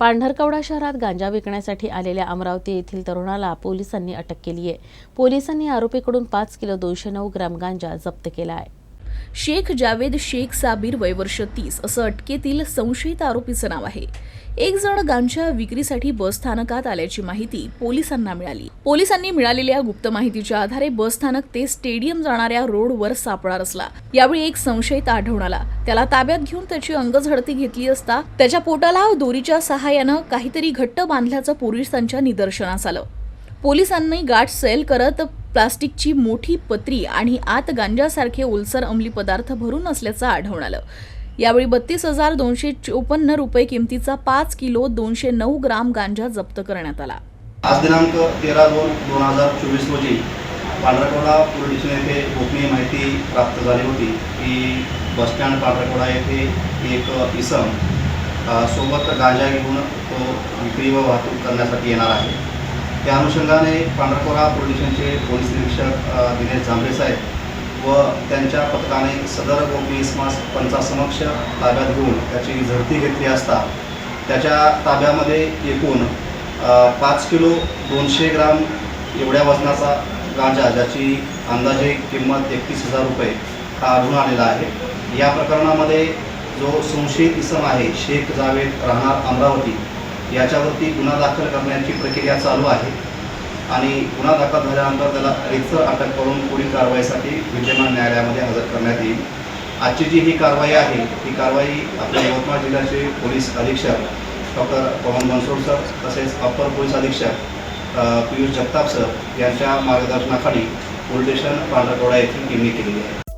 पांढरकवडा शहरात गांजा विकण्यासाठी आलेल्या अमरावती येथील तरुणाला पोलिसांनी अटक केली आहे पोलिसांनी आरोपीकडून पाच किलो दोनशे नऊ ग्रॅम गांजा जप्त केला आहे. शेख जावेद शेख साबीर वय वर्ष तीस असं अटकेतील संशयित आरोपीचं नाव आहे. एक जण गांजा विक्रीसाठी बसस्थानकात आल्याची माहिती पोलिसांना मिळाली. पोलिसांनी मिळालेल्या गुप्त माहितीच्या आधारे बस स्थानक ते स्टेडियम जाणाऱ्या रोडवर सापळा रचला. यावेळी एक संशयित आढळून आला. त्याला ताब्यात घेऊन त्याची अंगझडती घेतली असता त्याच्या पोटाला दोरीच्या सहाय्यानं काहीतरी घट्ट बांधल्याचं पोलिसांच्या निदर्शनास आलं. पोलिसांनी गाठ सैल करत प्लास्टिकची मोठी पत्री आणि आत गांजासारखे ओलसर अंमली पदार्थ भरून असल्याचं आढळून आलं. यावेळी बत्तीस हजार दोनशे चोपन्न रुपये किमतीचा पाच किलो दोनशे नऊ ग्राम गांजा जप्त करण्यात आला. आज दिनांक तेरा दोन दोन हजार चोवीस रोजी पांढरकोडा पोलीस येथे गोपनीय माहिती प्राप्त झाली होती. की बसस्टँड पांढरकोडा येथे एक इसम सोबत गांजा घेऊन तो विक्री व वाहतूक करण्यासाठी येणार आहे. त्या अनुषंगाने पांढरकोरा पोलिसांचे पोलीस निरीक्षक दिनेश जांभे साहेब व त्यांच्या पथकाने सदर गोपी इसमास पंचासमक्ष ताब्यात घेऊन त्याची झडती घेतली असता त्याच्या ताब्यामध्ये एकूण पाच किलो दोनशे ग्राम एवढ्या वजनाचा गांजा ज्याची अंदाजे किंमत एकतीस हजार रुपये हा आढळून आलेला आहे. या प्रकरणामध्ये जो संशयित इसम आहे शेख जावेद राहणार अमरावती याच्यावरती गुन्हा दाखल करण्याची प्रक्रिया चालू आहे. आणि गुन्हा दाखल झाल्यानंतर त्याला रितसर अटक करून पुढील कारवाईसाठी विद्यमान न्यायालयामध्ये हजर करण्यात येईल. आजची जी ही कारवाई आहे ही कारवाई आपल्या यवतमाळ जिल्ह्याचे पोलीस अधीक्षक डॉक्टर पवन बनसोड सर तसेच अप्पर पोलीस अधीक्षक पियुष जगताप सर यांच्या मार्गदर्शनाखाली पोलीस स्टेशन पांढरकवडा येथील टीमने केलेली आहे.